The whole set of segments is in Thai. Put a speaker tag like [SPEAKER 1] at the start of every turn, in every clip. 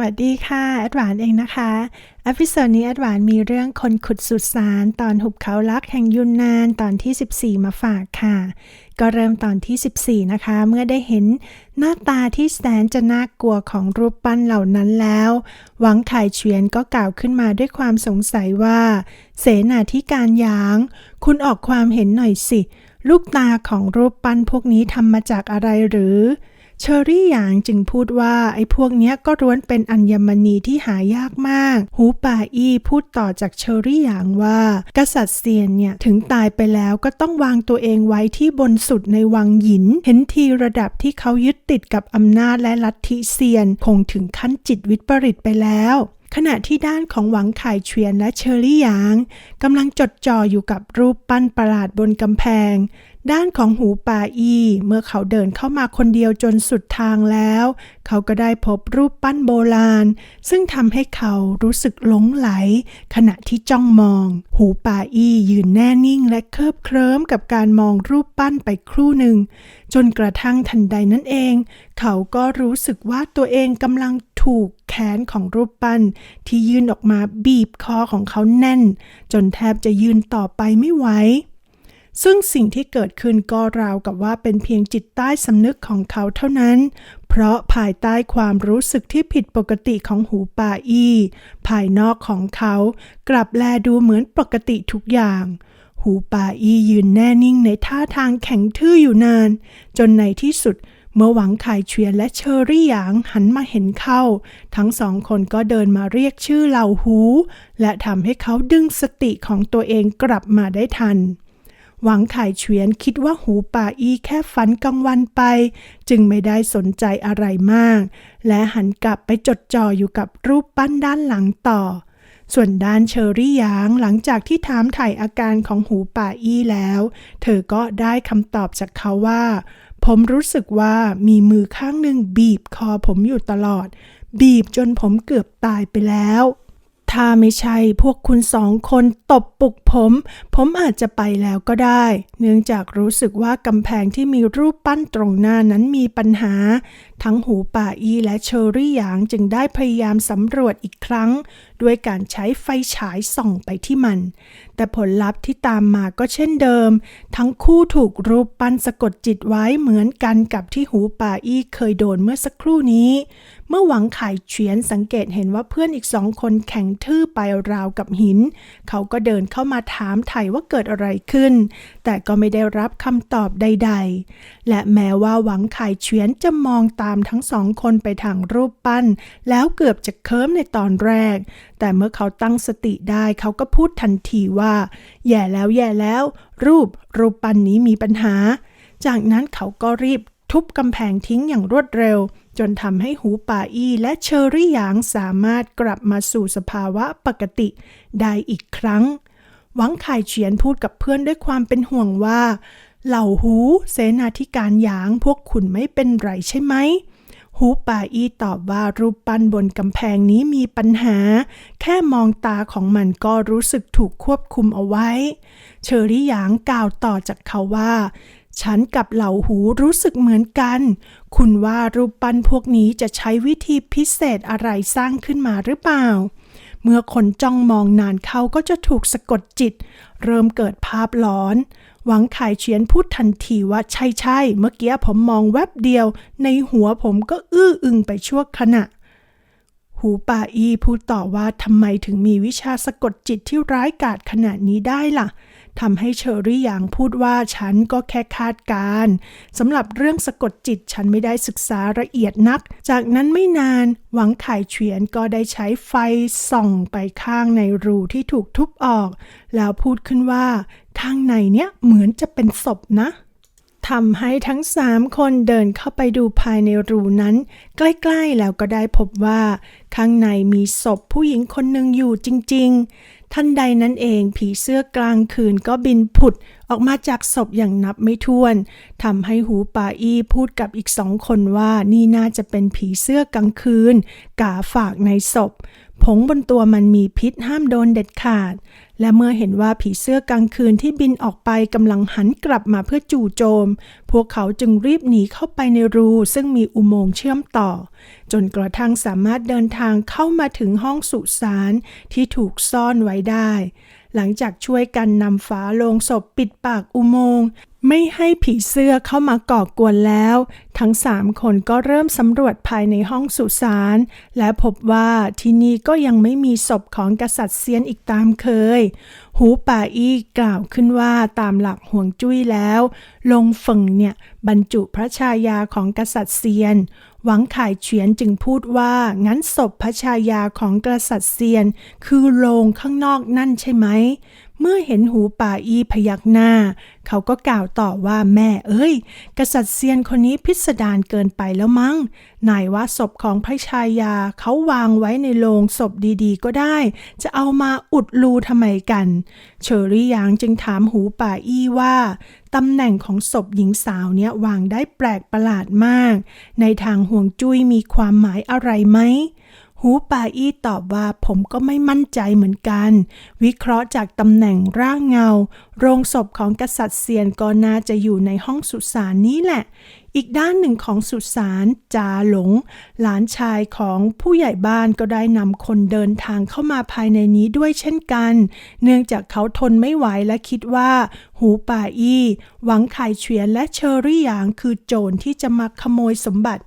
[SPEAKER 1] วัสดีค่ะ แอดหวานเองนะคะอพิโซดนี้แอดหวานมีเรื่องคนขุดสุสานตอนหุบเขาลักแห่งยุนนานตอนที่ 14 มาฝากค่ะ ก็เริ่มตอนที่ 14 นะคะ เมื่อได้เห็นหน้าตาที่แสนจะน่ากลัวของรูปปั้นเหล่านั้นแล้ว หวังไข่เฉียนก็กล่าวขึ้นมาด้วยความสงสัยว่า เสนาธิการหยาง คุณออกความเห็นหน่อยสิ ลูกตาของรูปปั้นพวกนี้ทำมาจากอะไรหรือ เชอรี่หยางจึงพูดว่าไอ้พวกเนี้ยก็ร้วนเป็นอัญมณีที่หายากมาก หูป่าอี้พูดต่อจากเชอรี่หยางว่า กษัตริย์เซียนเนี่ยถึงตายไปแล้วก็ต้องวางตัวเองไว้ที่บนสุดในวังหยิน เห็นทีระดับที่เขายึดติดกับอำนาจและลัทธิเซียน คงถึงขั้นจิตวิปริตไปแล้วขณะที่ด้านของหวังไข่เฉียนและเชอรี่หยางกำลังจดจ่ออยู่กับรูปปั้นประหลาดบนกำแพง ด้านของหูป่าอีเมื่อเขาเดินเข้ามาคนเดียวจนสุดทางแล้ว เขาก็ได้พบรูปปั้นโบราณ ซึ่งทำให้เขารู้สึกหลงไหล ขณะที่จ้องมอง หูป่าอียืนแน่นิ่งและเคลิบเคลิ้มกับการมองรูปปั้นไปครู่หนึ่ง จนกระทั่งทันใดนั่นเอง เขาก็รู้สึกว่าตัวเองกำลังถูกแขนของรูปปั้น ที่ยื่นออกมาบีบคอของเขาแน่น จนแทบจะยืนต่อไปไม่ไหว ซึ่งสิ่งที่เกิดขึ้นก็ราวกับว่าเป็นเพียงจิตใต้สำนึกของเขาเท่านั้น เพราะภายใต้ความรู้สึกที่ผิดปกติของหูป่าอี้ ภายนอกของเขากลับแลดูเหมือนปกติทุกอย่าง หูป่าอี้ยืนแน่นิ่งในท่าทางแข็งทื่ออยู่นาน จนในที่สุดเมื่อหวังไข่เฉียนและเชอรี่หยางหันมาเห็นเข้า ทั้งสองคนก็เดินมาเรียกชื่อเหล่าหู และทำให้เขาดึงสติของตัวเองกลับมาได้ทัน หวังไข่เฉียนคิดว่าหูป่าอีแค่ฝันกลางวันไป จึงไม่ได้สนใจอะไรมาก และหันกลับไปจดจ่ออยู่กับรูปปั้นด้านหลังต่อ ส่วนด้านเชอรี่ยางหลังจากที่ถามถ่ายอาการของหูป่าอี้แล้ว เธอก็ได้คำตอบจากเขาว่า ผมรู้สึกว่ามีมือข้างหนึ่งบีบคอผมอยู่ตลอด บีบจนผมเกือบตายไปแล้ว ถ้าไม่ใช่พวกคุณสองคนตบปลุกผม ผมอาจจะไปแล้วก็ได้ เนื่องจากรู้สึกว่ากำแพงที่มีรูปปั้นตรงหน้านั้นมีปัญหา ทั้งหูป่าอีและเชอรี่หยางจึงได้พยายามสำรวจอีกครั้ง ด้วยการใช้ไฟฉายส่องไปที่มันแต่ผลลัพธ์ที่ตามมาก็เช่นเดิม ทั้งคู่ถูกรูปปั้นสะกดจิตไว้เหมือนกันกับที่หูป่าอี้เคยโดนเมื่อสักครู่นี้ เมื่อหวังไข่เฉียนสังเกตเห็นว่าเพื่อนอีกสองคนแข็งทื่อไปราวกับหิน เขาก็เดินเข้ามาถามไถ่ว่าเกิดอะไรขึ้น แต่ก็ไม่ได้รับคำตอบใด ๆ และแม้ว่าหวังไข่เฉียนจะมองตามทั้งสองคนไปทางรูปปั้น แล้วเกือบจะเคิมในตอนแรก แต่เมื่อเขาตั้งสติได้เขาก็พูดทันทีว่าแย่แล้วแย่แล้ว รูปรูปปั้นนี้มีปัญหา จากนั้นเขาก็รีบทุบกำแพงทิ้งอย่างรวดเร็ว จนทำให้หูป่าอี้และเชอรี่หยางสามารถกลับมาสู่สภาวะปกติได้อีกครั้ง หวังไข่เฉียนพูดกับเพื่อนด้วยความเป็นห่วงว่า เหล่าหู เสนาธิการหยางพวกคุณไม่เป็นไรใช่ไหม ฮูป่าอี้ตอบว่ารูปปั้นบนกำแพงนี้มีปัญหา แค่มองตาของมันก็รู้สึกถูกควบคุมเอาไว้ เชอรี่หยางกล่าวต่อจากเขาว่า ฉันกับเหล่าหูรู้สึกเหมือนกัน คุณว่ารูปปั้นพวกนี้จะใช้วิธีพิเศษอะไรสร้างขึ้นมาหรือเปล่า เมื่อคนจ้องมองนานเขาก็จะถูกสะกดจิต เริ่มเกิดภาพหลอน หวังไข่เฉียนพูดทันทีว่าใช่ใช่เมื่อกี้ผมมองแวบเดียว ในหัวผมก็อื้ออึงไปชั่วขณะ หูป่าอีพูดต่อว่าทำไมถึงมีวิชาสะกดจิตที่ร้ายกาจขนาดนี้ได้ล่ะ ทำให้เชอรี่หยางพูดว่าฉันก็แค่คาดการณ์สำหรับเรื่องสะกดจิตฉันไม่ได้ศึกษาละเอียดนัก จากนั้นไม่นานหวังไข่เฉียนก็ได้ใช้ไฟส่องไปข้างในรูที่ถูกทุบออก แล้วพูดขึ้นว่า ข้างในเนี้ยเหมือนจะเป็นศพนะทำให้ทั้งสามคนเดินเข้าไปดูภายในรูนั้น ใกล้ๆแล้วก็ได้พบว่า ข้างในมีศพผู้หญิงคนหนึ่งอยู่จริง ท่านใดนั้นเองผีเสื้อกลางคืนก็บินผุดออกมาจากศพอย่างนับไม่ถ้วนทำให้หูป่าอี้พูดกับอีกสองคนว่านี่น่าจะเป็นผีเสื้อกลางคืน กาฝากในศพ ผงบนตัวมันมีพิษห้ามโดนเด็ดขาด และเมื่อเห็นว่าผีเสื้อกลางคืนที่บินออกไปกำลังหันกลับมาเพื่อจู่โจม พวกเขาจึงรีบหนีเข้าไปในรูซึ่งมีอุโมงค์เชื่อมต่อ จนกระทั่งสามารถเดินทางเข้ามาถึงห้องสุสานที่ถูกซ่อนไว้ได้ หลังจากช่วยกันนำฝาโลงศพปิดปากอุโมงค์ไม่ให้ผีเสื้อเข้ามาก่อกวนแล้ว ทั้งสามคนก็เริ่มสำรวจภายในห้องสุสานและพบว่าที่นี่ก็ยังไม่มีศพของกษัตริย์เซียนอีกตามเคย หูป่าอี้กล่าวขึ้นว่าตามหลักห่วงจุ้ยแล้ว ลงฝึ่งเนี่ยบรรจุพระชายาของกษัตริย์เซียน หวังข่ายเฉียนจึงพูดว่า งั้นศพพระชายาของกษัตริย์เซียน คือโลงข้างนอกนั่นใช่ไหม เมื่อเห็นหูป่าอีพยักหน้า เขาก็กล่าวต่อว่าแม่เอ้ย กษัตริย์เซียนคนนี้พิสดารเกินไปแล้วมั้งนายว่าศพของพระชายาเขาวางไว้ในโลงศพดีๆ ก็ได้ จะเอามาอุดรูทำไมกัน เชอรี่ยางจึงถามหูป่าอี้ว่าตำแหน่งของศพหญิงสาวเนี่ยวางได้แปลกประหลาดมาก ในทางห่วงจุ้ยมีความหมายอะไรไหม หูป่าอี้ตอบว่าผมก็ไม่มั่นใจเหมือนกัน วิเคราะห์จากตำแหน่งร่างเงา โรงศพของกษัตริย์เซียนก็น่าจะอยู่ในห้องสุสานนี้แหละ อีกด้านหนึ่งของสุสานจาหลง หลานชายของผู้ใหญ่บ้านก็ได้นำคนเดินทางเข้ามาภายในนี้ด้วยเช่นกัน เนื่องจากเขาทนไม่ไหวและคิดว่า หูป่าอี้ หวังไข่เฉียนและเชอรี่หยางคือโจรที่จะมาขโมยสมบัติ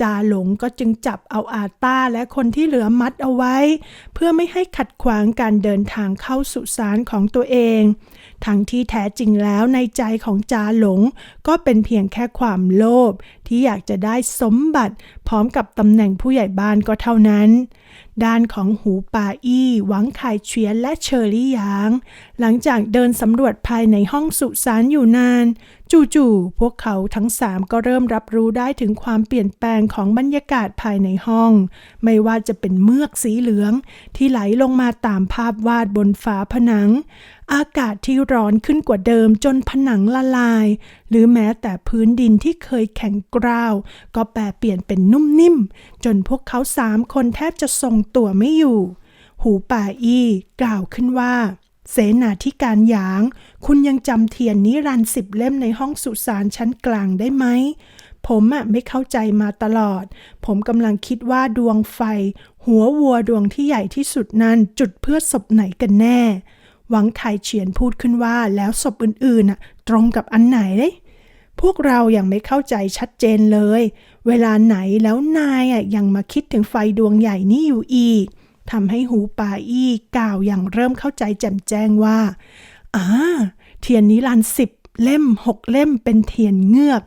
[SPEAKER 1] จาหลงก็จึงจับเอาอาต้าและคนที่เหลือมัดเอาไว้ เพื่อไม่ให้ขัดขวางการเดินทางเข้าสุสานของตัวเอง ทั้งที่แท้จริงแล้วในใจของจาหลง ก็เป็นเพียงแค่ความโลภที่อยากจะได้สมบัติ พร้อมกับตำแหน่งผู้ใหญ่บ้านก็เท่านั้น ด้านของหูปาอี้หวังไข่เฉียนและเชอรี่หยาง หลังจากเดินสำรวจภายในห้องสุสานอยู่นาน จู่ๆพวกเขาทั้งสามก็เริ่มรับรู้ได้ถึงความเปลี่ยนแปลงของบรรยากาศภายในห้อง ไม่ว่าจะเป็นเมือกสีเหลือง ที่ไหลลงมาตามภาพวาดบนฝาผนัง อากาศที่ร้อนขึ้นกว่าเดิมจนผนังละลาย หรือแม้แต่พื้นดินที่เคยแข็งกร้าว ก็แปรเปลี่ยนเป็นนุ่มนิ่ม จนพวกเขาสามคนแทบจะทรงตัวไม่อยู่ หูป่าอี้กล่าวขึ้นว่า เสนาธิการหยาง คุณยังจำเทียนนิรันสิบเล่มในห้องสุสานชั้นกลางได้ไหมผมอะไม่เข้าใจมาตลอด ผมกำลังคิดว่าดวงไฟ หัววัวดวงที่ใหญ่ที่สุดนั้นจุดเพื่อศพไหนกันแน่ หวังไข่เฉียนพูดขึ้นว่าแล้วศพอื่นๆน่ะตรงกับอันไหนเด้พวกเรายัางไม่เข้าใจชัดเจนเลย เวลาไหนแล้วนายอะยังมาคิดถึงไฟดวงใหญ่นี่อยู่อีกทำให้หูป่าอี้กล่าวอย่างเริ่มเข้าใจแจ่มแจ้งว่าอ่าเทียนนิรันสิบเล่มหกเล่มเป็นเทียนเงือก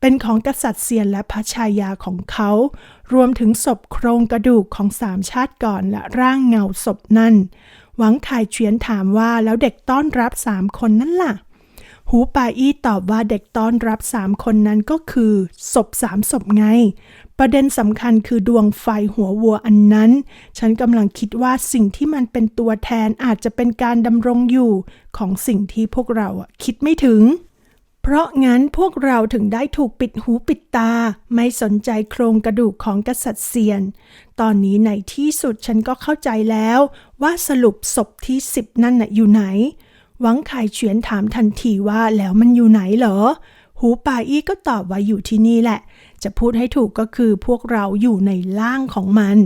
[SPEAKER 1] เป็นของกษัตริย์เซียนและพระชายาของเขา รวมถึงศพโครงกระดูกของสามชาติก่อนและร่างเงาศพนั่น หวังข่ายเฉียนถามว่าแล้วเด็กต้อนรับสามคนนั่นล่ะ หูป่าอี้ตอบว่าเด็กต้อนรับสามคนนั้นก็คือศพสามศพไง ประเด็นสำคัญคือดวงไฟหัววัวอันนั้น ฉันกำลังคิดว่าสิ่งที่มันเป็นตัวแทนอาจจะเป็นการดำรงอยู่ของสิ่งที่พวกเราคิดไม่ถึง เพราะงั้นพวกเราถึงได้ถูกปิดหูปิดตา ไม่สนใจโครงกระดูกของกษัตริย์เซียน ตอนนี้ในที่สุดฉันก็เข้าใจแล้ว ว่าสรุปศพที่สิบนั่นน่ะอยู่ไหน หวังไข่เฉียนถามทันทีว่าแล้วมันอยู่ไหนเหรอ หูป่าอี้ก็ตอบว่าอยู่ที่นี่แหละ จะพูดให้ถูกก็คือพวกเราอยู่ในล่างของมัน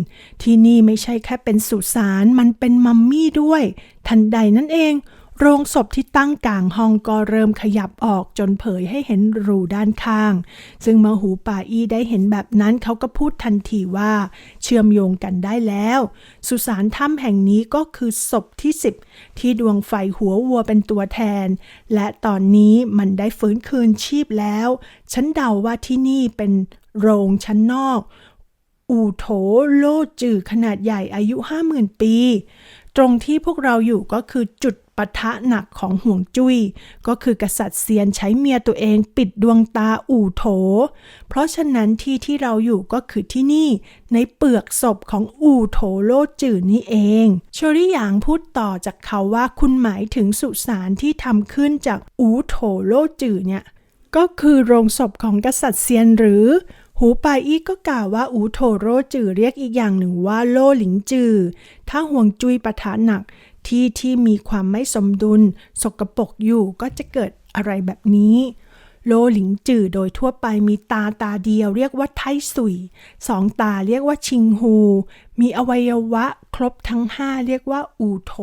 [SPEAKER 1] ที่นี่ไม่ใช่แค่เป็นสุสานมันเป็นมัมมี่ด้วย ทันใดนั่นเอง โรงศพที่ตั้งกลางห้องก็เริ่มขยับออกจนเผยให้เห็นรูด้านข้าง ซึ่งมหูป่าอี้ได้เห็นแบบนั้นเขาก็พูดทันทีว่า เชื่อมโยงกันได้แล้ว สุสานถ้ำแห่งนี้ก็คือศพที่10ที่ดวงไฟหัววัวเป็นตัวแทน และตอนนี้มันได้ฟื้นคืนชีพแล้ว ฉันเดาว่าที่นี่เป็นโรงชั้นนอก อูโถโลจือขนาดใหญ่อายุห้าหมื่นปี ตรงที่พวกเราอยู่ก็คือจุด ปะทะหนักของห่วงจุย้ย ก็คือกษัตริย์เซียนใช้เมียตัวเองปิดดวงตาอู่โถ เพราะฉะนั้นที่ที่เราอยู่ก็คือที่นี่ในเปลือกศพของอู่โถโลจือนี่เองเชอรี่หยางพูดต่อจากเขาว่าคุณหมายถึงสุสานที่ทำขึ้นจากอู่โถโลจือเนี่ยก็คือโรงศพของกษัตริย์เซียนหรือ หูปายอี้ก็กล่าวว่าอูโถโรจือเรียกอีกอย่างหนึ่งว่าโลหลิงจือ ถ้าห่วงจุยปะทะหนัก ที่ที่มีความไม่สมดุล สกปรกอยู่ก็จะเกิดอะไรแบบนี้ โลหลิงจื่อโดยทั่วไปมีตาตาเดียวเรียกว่าไทสุยสองตาเรียกว่าชิงฮู มีอวัยวะครบทั้งห้าเรียกว่าอูโถ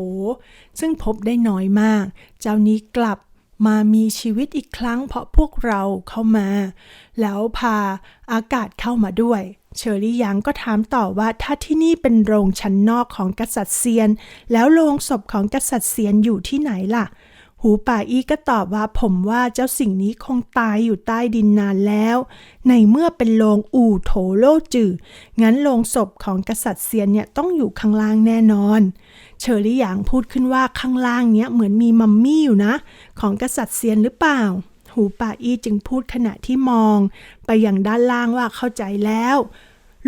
[SPEAKER 1] ซึ่งพบได้น้อยมาก เจ้านี้กลับมามีชีวิตอีกครั้งเพราะพวกเราเข้ามา แล้วพาอากาศเข้ามาด้วย เชอรี่ยังก็ถามต่อว่าถ้าที่นี่เป็นโรงชั้นนอกของกษัตริย์เซียน แล้วโรงศพของกษัตริย์เซียนอยู่ที่ไหนล่ะ หูป่าอี้ก็ตอบว่าผมว่าเจ้าสิ่งนี้คงตายอยู่ใต้ดินนานแล้ว ในเมื่อเป็นโลงอู่โถโลจืองั้นโลงศพของกษัตริย์เซียนเนี่ยต้องอยู่ข้างล่างแน่นอน เชอรี่หยางพูดขึ้นว่าข้างล่างเนี้ยเหมือนมีมัมมี่อยู่นะ ของกษัตริย์เซียนหรือเปล่า หูป่าอี้จึงพูดขณะที่มอง ไปอย่างด้านล่างว่าเข้าใจแล้ว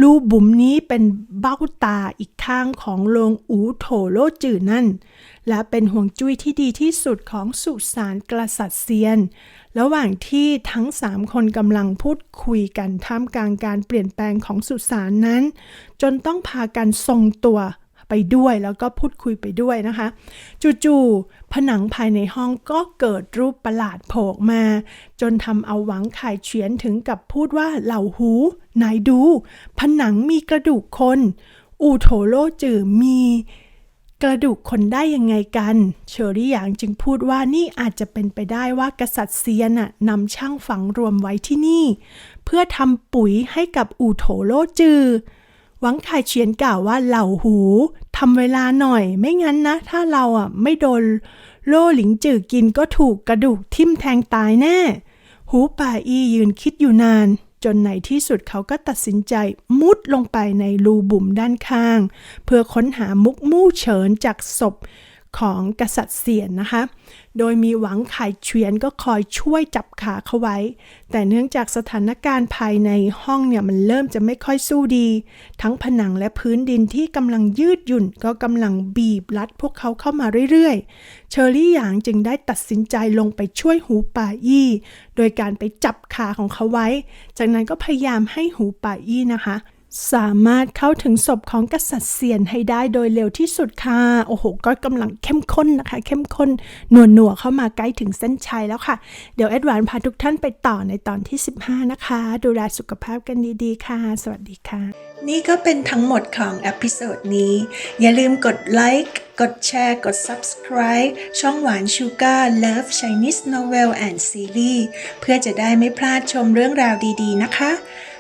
[SPEAKER 1] รูบุ๋มนี้เป็นเบ้าตาอีกข้างของโรงอูโถโลจือนั่น และเป็นห่วงจุ้ยที่ดีที่สุดของสุสานกษัตริย์เซียน ระหว่างที่ทั้งสามคนกำลังพูดคุยกันท่ามกลางการเปลี่ยนแปลงของสุสานนั้น จนต้องพากันทรงตัว ไปด้วยแล้วก็พูดคุยไปด้วยนะคะจู่ๆผนังภายในห้องก็เกิดรูปประหลาดโผล่มา จนทำเอาหวังไข่เฉียนถึงกับพูดว่าเหล่าหูนายดู ผนังมีกระดูกคน อูโถโลจือมีกระดูกคนได้ยังไงกัน เชอรี่หยางจึงพูดว่านี่อาจจะเป็นไปได้ว่ากษัตริย์เซียนน่ะนำช่างฝังรวมไว้ที่นี่ เพื่อทำปุ๋ยให้กับอูโถโลจือ หวังไข่เฉียนกล่าวว่าเหล่าหูทำเวลาหน่อย ไม่งั้นนะ ถ้าเราอะไม่โดน โล่หลิงจือกินก็ถูกกระดูกทิ่มแทงตายแน่ หูป่าอียืนคิดอยู่นาน จนในที่สุดเขาก็ตัดสินใจมุดลงไปในรูบุ่มด้านข้าง เพื่อค้นหามุกมู่เฉินจากศพ ของกษัตริย์เสียนนะคะ โดยมีหวังไข่เฉียนก็คอยช่วยจับขาเขาไว้ แต่เนื่องจากสถานการณ์ภายในห้องเนี่ยมันเริ่มจะไม่ค่อยสู้ดี ทั้งผนังและพื้นดินที่กำลังยืดหยุ่นก็กำลังบีบรัดพวกเขาเข้ามาเรื่อยๆ เชอรี่หยางจึงได้ตัดสินใจลงไปช่วยหูป่าอี้ โดยการไปจับขาของเขาไว้ จากนั้นก็พยายามให้หูป่าอี้นะคะ สามารถเข้าถึงศพของกษัตริย์เซียนให้ได้โดยเร็วที่สุดค่ะ โอ้โห ก็กำลังเข้มข้นนะคะ เข้มข้นหนัวหนัวเข้ามาใกล้ถึงเส้นชัยแล้วค่ะ เดี๋ยวแอดวานพาทุกท่านไปต่อในตอนที่ 15 นะคะ ดูแลสุขภาพกันดีๆ ค่ะ สวัสดีค่ะ นี่ก็เป็นทั้งหมดของอพิโซดนี้ อย่าลืมกดไลค์ กดแชร์ กด subscribe ช่องหวานชูการ์ Love Chinese Novel and Series เพื่อจะได้ไม่พลาดชมเรื่องราวดีๆ นะคะ